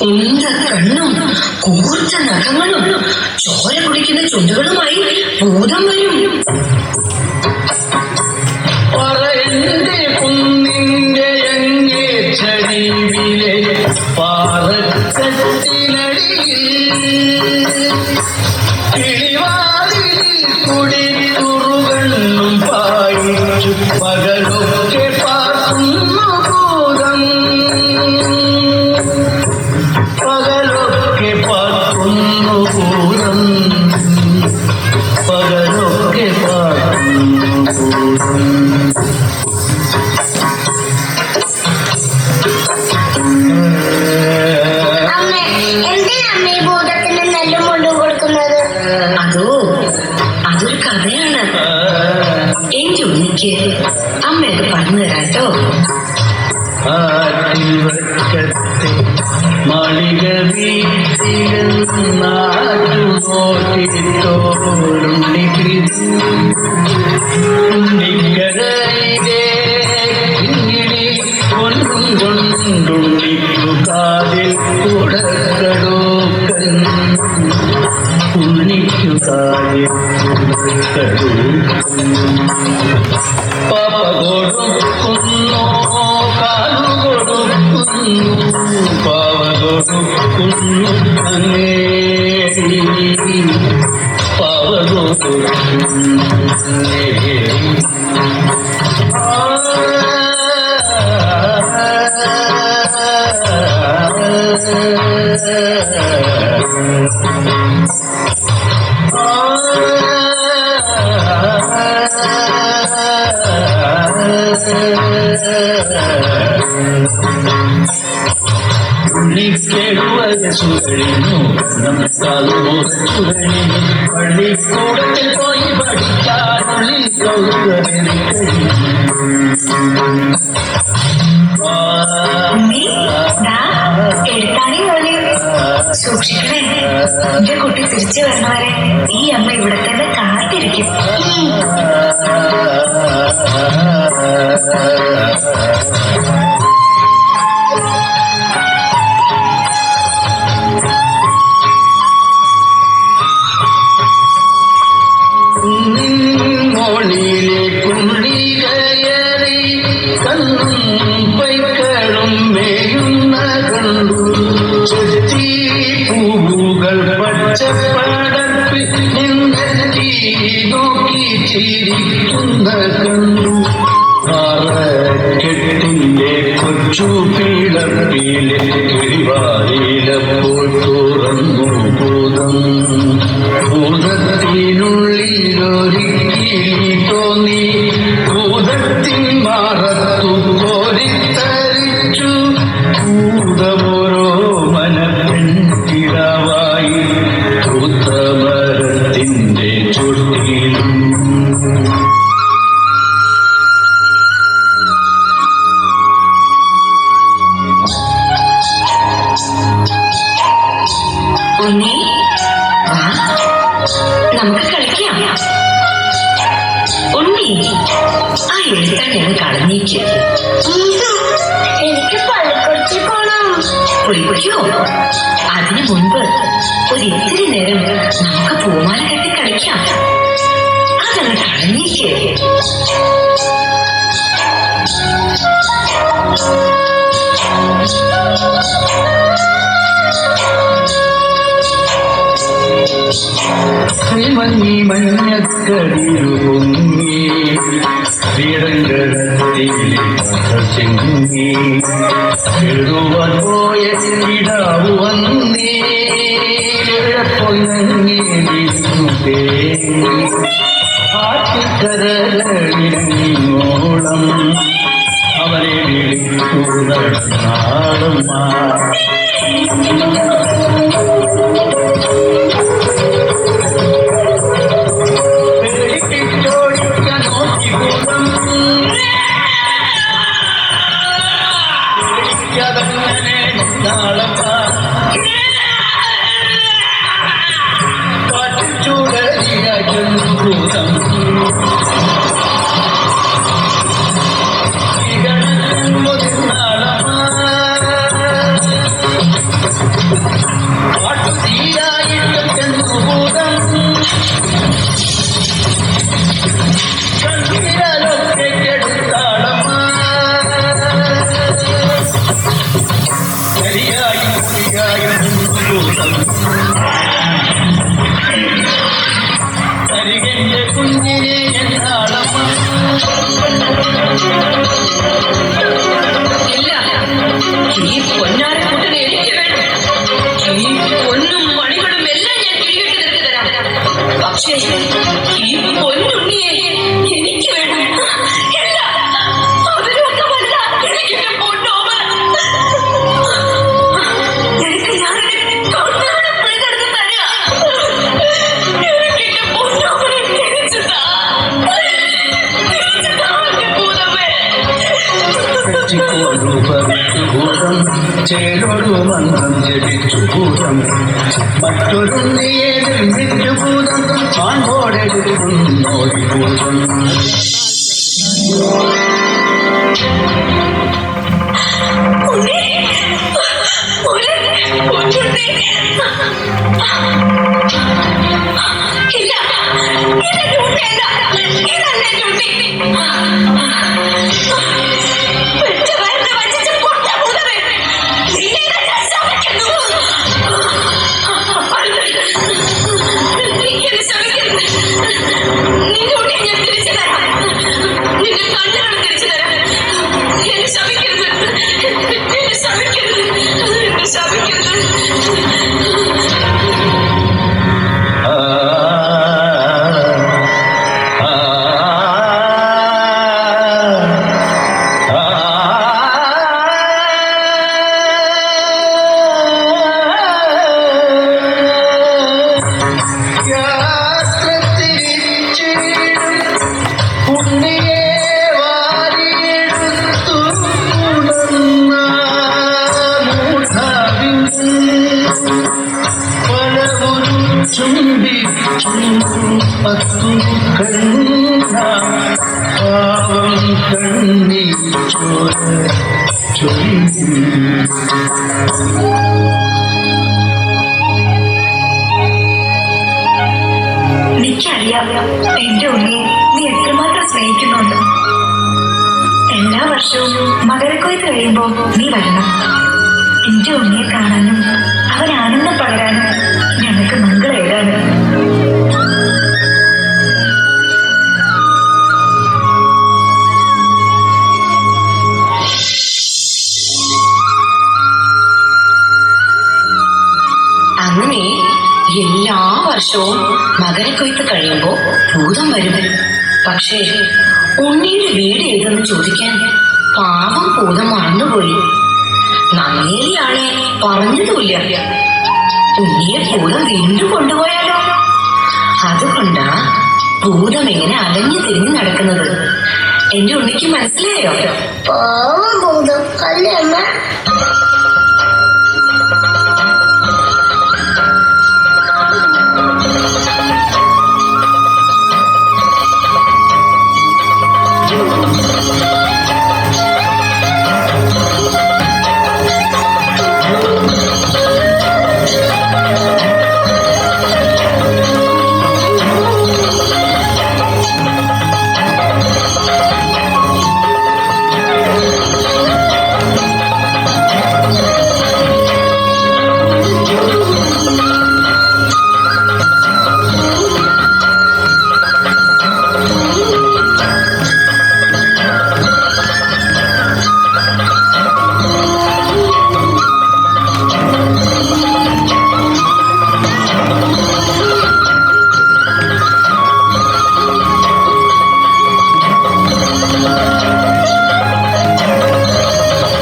ഉണ്ട കണ്ണും കൂർത്ത നഖങ്ങളും ചോര കുടിക്കുന്ന ചുണ്ടുകളുമായി വീട്ടിലെന്നാറ്റു നോക്കിത്തോടുണ്ണി ഉണ്ണിക്കരയിലെ കിങ്ങിണി കൊണ്ടും കൊണ്ടുണ്ണിക്കു കാതിൽ കുടക്കടോക്കൻ ഉണ്ണിക്കു കാതിൽ കുടക്കടോക്കൻ പാപ കൊടുക്കുന്നു കാലു കൊടുക്കുന്നു പാവ കൊടുക്കുന്നു കൊടുക്കുന്നു സുഖിഞ്ഞു നമുക്കതുറച്ചുകഴിഞ്ഞു പള്ളിക്കൂടത്തിൽ പോയി പഠിക്കാനുള്ളിൽ സൂക്ഷിക്കണേ. എന്റെ കുട്ടി തിരിച്ചു വരണവരെ ഈ അമ്മ ഇവിടെ തന്നെ Thank. നോക്കി ചിരിക്കുന്ന കണ്ടു പാറക്കെട്ടിന്റെ കൊച്ചു പിളപ്പിലെ കിഴിവായിലപ്പോൾ പൊയ്ക്കോ അതിനു മുൻപ് ഒരു ഇത്തിരി നേരം നമുക്ക് പൂമാല കെട്ടി കളിക്കാം അതങ്ങ് കളഞ്ഞേക്ക് ശ്രീമന്നി മഞ്ഞക്കടിരു പൊങ്ങി വീടങ്കടത്തിങ്ങി എഴുതുവാൻ പോയ ഇടാവു വന്നേ പോയി ആറ്റിക്കരളിങ്ങോളം അവരെ വിളിക്കുന്നതാളും പേടിപ്പിച്ചോടിക്കാൻ നോക്കി ഭൂതം കുഞ്ഞിനെ എന്നാളമ്മ ഇല്ല. ഈ പൊന്നാരക്കൂട്ടിനെ എനിക്ക് വേണം. ഈ പൊന്നും മണികളും എല്ലാം ഞാൻ തിരികെ നിനക്ക് തരാം. പക്ഷേ ചേലൊരു മന്ത്രം ജപിച്ചു ഭൂതം. മറ്റൊരുണ്ണിയെ നിർമ്മിച്ചു ഭൂതം പാമ്പോടെടുക്കുന്നോടി ഭൂതം. ഉണ്ണി ഉണ്ണി. പത്തു കണ്ണ പാവം കണ്ണി ചോര എനിക്കറിയാം എന്റെ ഉണ്ണിയെ നീ എത്രമാത്രം സ്നേഹിക്കുന്നുണ്ട്? എല്ലാ വർഷവും മകരക്കൊയ്ത്ത് കഴിയുമ്പോൾ നീ വരണം. എന്റെ ഉള്ളിയെ കാണാനും അവൻ ആനന്ദം പകരാനും എല്ലാ വർഷവും മകരക്കൊയ്ത്ത് കഴിയുമ്പോൾ ഭൂതം വരും. പക്ഷേ ഉണ്ണിയുടെ വീട് ഏതെന്ന് ചോദിക്കാൻ പാവം ഭൂതം മറന്നുപോയി. നങ്ങേലിയാണെ പറഞ്ഞതുമില്ല. ഉണ്ണിയെ ഭൂതം വീണ്ടും കൊണ്ടുപോയാലോ? അതുകൊണ്ടാ ഭൂതം എങ്ങനെ അലഞ്ഞു തിരിഞ്ഞു നടക്കുന്നത്. എന്റെ ഉണ്ണിക്ക് മനസ്സിലായോ? പാവം ഭൂതം. അല്ലേ അമ്മ?